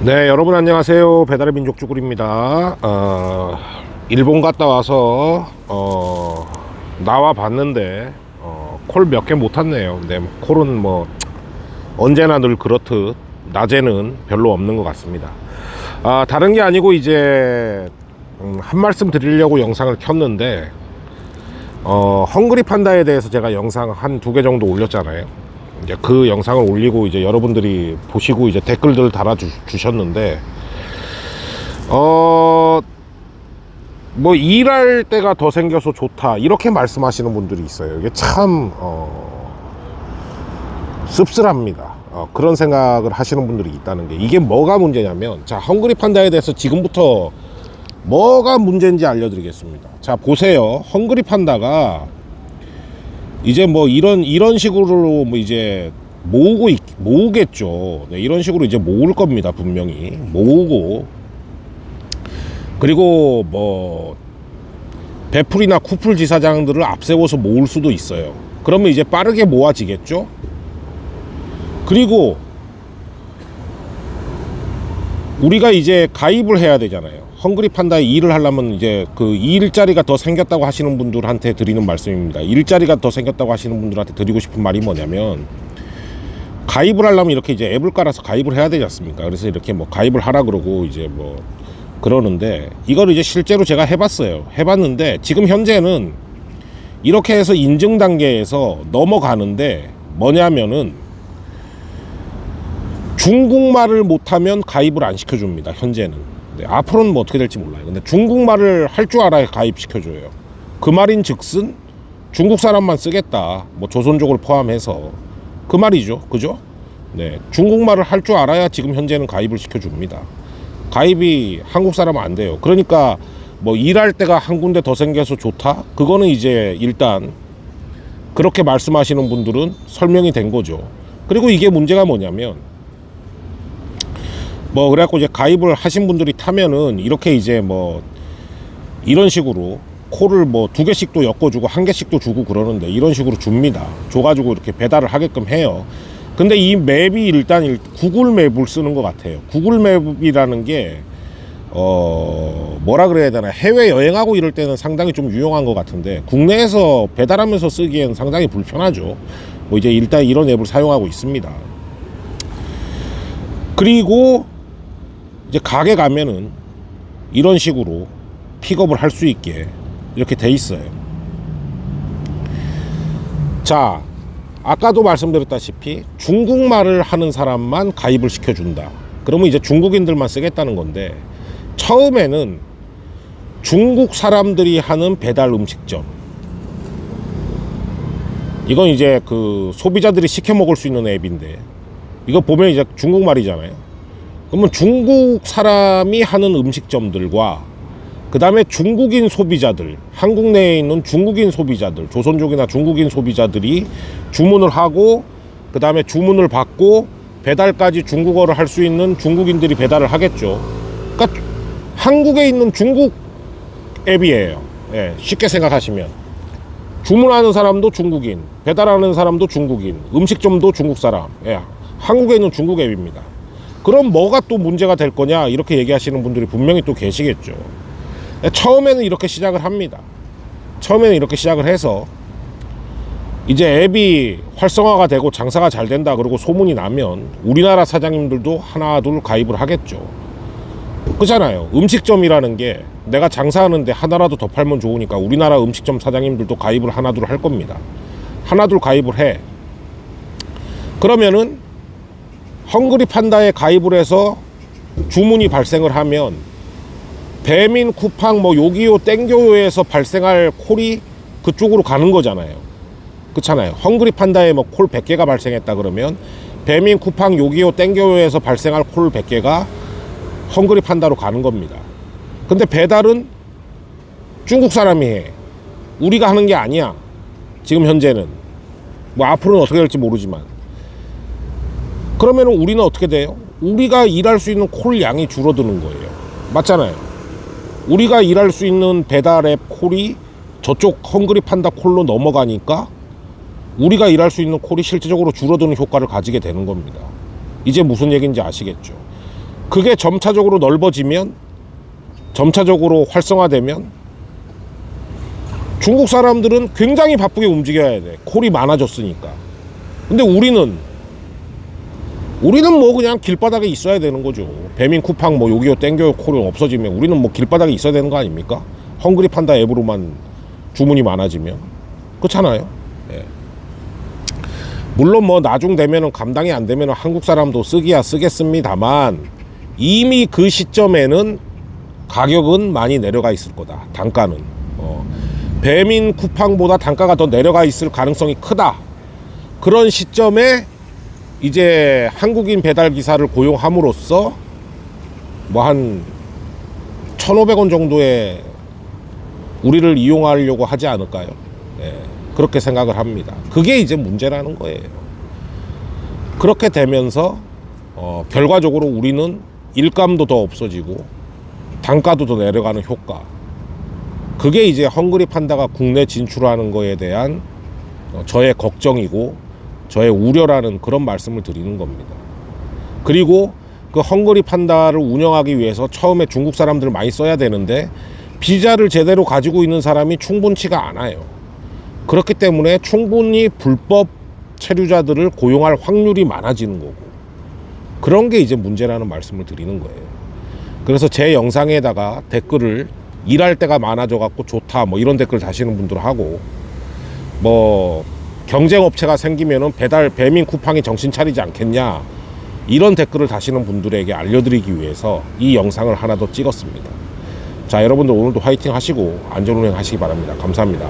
네, 여러분 안녕하세요. 배달의 민족 쭈구리입니다. 어, 일본 갔다 와서 어, 나와 봤는데 어, 콜몇 개 못 탔네요. 근데 뭐 콜은 뭐 언제나 늘 그렇듯 낮에는 별로 없는 것 같습니다. 아, 다른 게 아니고 이제 음, 한 말씀 드리려고 영상을 켰는데 어, 헝그리 판다에 대해서 제가 영상 한 두 개 정도 올렸잖아요. 이제 그 영상을 올리고 이제 여러분들이 보시고 이제 댓글들을 달아 주, 주셨는데 어, 뭐 일할 때가 더 생겨서 좋다 이렇게 말씀하시는 분들이 있어요. 이게 참 어, 씁쓸합니다. 어, 그런 생각을 하시는 분들이 있다는 게 이게 뭐가 문제냐면 자 헝그리 판다에 대해서 지금부터 뭐가 문제인지 알려드리겠습니다. 자 보세요. 헝그리 판다가 이제 뭐 이런 이런 식으로 뭐 이제 모으고 있- 모으겠죠. 네, 이런 식으로 이제 모을 겁니다. 분명히 모으고 그리고 뭐 배풀이나 쿠플 지사장들을 앞세워서 모을 수도 있어요. 그러면 이제 빠르게 모아지겠죠. 그리고 우리가 이제 가입을 해야 되잖아요. 헝그리 판다에 일을 하려면 이제 그 일자리가 더 생겼다고 하시는 분들한테 드리는 말씀입니다. 일자리가 더 생겼다고 하시는 분들한테 드리고 싶은 말이 뭐냐면 가입을 하려면 이렇게 이제 앱을 깔아서 가입을 해야 되지 않습니까? 그래서 이렇게 뭐 가입을 하라 그러고 이제 뭐 그러는데 이걸 이제 실제로 제가 해봤어요. 해봤는데 지금 현재는 이렇게 해서 인증 단계에서 넘어가는데 뭐냐면은 중국말을 못하면 가입을 안 시켜줍니다. 현재는. 네, 앞으로는 뭐 어떻게 될지 몰라요. 근데 중국말을 할 줄 알아야 가입시켜줘요. 그 말인 즉슨 중국 사람만 쓰겠다. 뭐 조선족을 포함해서 그 말이죠. 그죠? 네, 중국말을 할 줄 알아야 지금 현재는 가입을 시켜줍니다. 가입이 한국 사람은 안 돼요. 그러니까 뭐 일할 때가 한 군데 더 생겨서 좋다? 그거는 이제 일단 그렇게 말씀하시는 분들은 설명이 된 거죠. 그리고 이게 문제가 뭐냐면 뭐 그래갖고 이제 가입을 하신 분들이 타면은 이렇게 이제 뭐 이런 식으로 코를 뭐 두 개씩도 엮어주고 한 개씩도 주고 그러는데 이런 식으로 줍니다. 줘가지고 이렇게 배달을 하게끔 해요. 근데 이 맵이 일단 일- 구글 맵을 쓰는 것 같아요. 구글 맵이라는 게 어, 뭐라 그래야 되나 해외 여행하고 이럴 때는 상당히 좀 유용한 것 같은데 국내에서 배달하면서 쓰기엔 상당히 불편하죠. 뭐 이제 일단 이런 앱을 사용하고 있습니다. 그리고 이제 가게 가면은 이런 식으로 픽업을 할 수 있게 이렇게 돼 있어요. 자, 아까도 말씀드렸다시피 중국말을 하는 사람만 가입을 시켜준다. 그러면 이제 중국인들만 쓰겠다는 건데 처음에는 중국 사람들이 하는 배달 음식점 이건 이제 그 소비자들이 시켜 먹을 수 있는 앱인데 이거 보면 이제 중국말이잖아요. 그러면 중국 사람이 하는 음식점들과 그 다음에 중국인 소비자들, 한국 내에 있는 중국인 소비자들, 조선족이나 중국인 소비자들이 주문을 하고 그 다음에 주문을 받고 배달까지 중국어를 할 수 있는 중국인들이 배달을 하겠죠. 그러니까 한국에 있는 중국 앱이에요. 예, 쉽게 생각하시면. 주문하는 사람도 중국인, 배달하는 사람도 중국인, 음식점도 중국 사람. 예, 한국에 있는 중국 앱입니다. 그럼 뭐가 또 문제가 될 거냐 이렇게 얘기하시는 분들이 분명히 또 계시겠죠. 예, 처음에는 이렇게 시작을 합니다. 처음에는 이렇게 시작을 해서 이제 앱이 활성화가 되고 장사가 잘 된다 그러고 소문이 나면 우리나라 사장님들도 하나 둘 가입을 하겠죠. 그잖아요. 음식점이라는 게 내가 장사하는데 하나라도 더 팔면 좋으니까 우리나라 음식점 사장님들도 가입을 하나 둘 할 겁니다. 하나 둘 가입을 해. 그러면은 헝그리 판다에 가입을 해서 주문이 발생을 하면 배민 쿠팡 뭐 요기요 땡교요에서 발생할 콜이 그쪽으로 가는 거잖아요. 그렇잖아요. 헝그리 판다에 뭐 콜 100개가 발생했다 그러면 배민 쿠팡 요기요 땡교요에서 발생할 콜 100개가 헝그리 판다로 가는 겁니다. 근데 배달은 중국 사람이 해. 우리가 하는 게 아니야. 지금 현재는. 뭐 앞으로는 어떻게 될지 모르지만. 그러면 우리는 어떻게 돼요? 우리가 일할 수 있는 콜 양이 줄어드는 거예요. 맞잖아요. 우리가 일할 수 있는 배달 앱 콜이 저쪽 헝그리 판다 콜로 넘어가니까 우리가 일할 수 있는 콜이 실질적으로 줄어드는 효과를 가지게 되는 겁니다. 이제 무슨 얘기인지 아시겠죠? 그게 점차적으로 넓어지면 점차적으로 활성화되면 중국 사람들은 굉장히 바쁘게 움직여야 돼. 콜이 많아졌으니까. 근데 우리는 우리는 뭐 그냥 길바닥에 있어야 되는 거죠. 배민 쿠팡 뭐 요기요 땡겨요 콜이 없어지면 우리는 뭐 길바닥에 있어야 되는 거 아닙니까? 헝그리 판다 앱으로만 주문이 많아지면 그렇잖아요. 예. 물론 뭐 나중 되면은 감당이 안 되면은 한국 사람도 쓰기야 쓰겠습니다만 이미 그 시점에는 가격은 많이 내려가 있을 거다. 단가는 어. 배민 쿠팡보다 단가가 더 내려가 있을 가능성이 크다. 그런 시점에 이제 한국인 배달 기사를 고용함으로써 뭐 한 1,500원 정도의 우리를 이용하려고 하지 않을까요? 예, 그렇게 생각을 합니다. 그게 이제 문제라는 거예요. 그렇게 되면서 어, 결과적으로 우리는 일감도 더 없어지고 단가도 더 내려가는 효과. 그게 이제 헝그리 판다가 국내 진출하는 거에 대한 어, 저의 걱정이고 저의 우려라는 그런 말씀을 드리는 겁니다. 그리고 그 헝그리 판다를 운영하기 위해서 처음에 중국 사람들 많이 써야 되는데 비자를 제대로 가지고 있는 사람이 충분치가 않아요. 그렇기 때문에 충분히 불법 체류자들을 고용할 확률이 많아지는 거고 그런 게 이제 문제라는 말씀을 드리는 거예요. 그래서 제 영상에다가 댓글을 일할 때가 많아져 갖고 좋다 뭐 이런 댓글 다시는 분들 하고 뭐 경쟁 업체가 생기면은 배달 배민 쿠팡이 정신 차리지 않겠냐 이런 댓글을 다시는 분들에게 알려드리기 위해서 이 영상을 하나 더 찍었습니다. 자 여러분들 오늘도 화이팅 하시고 안전운행 하시기 바랍니다. 감사합니다.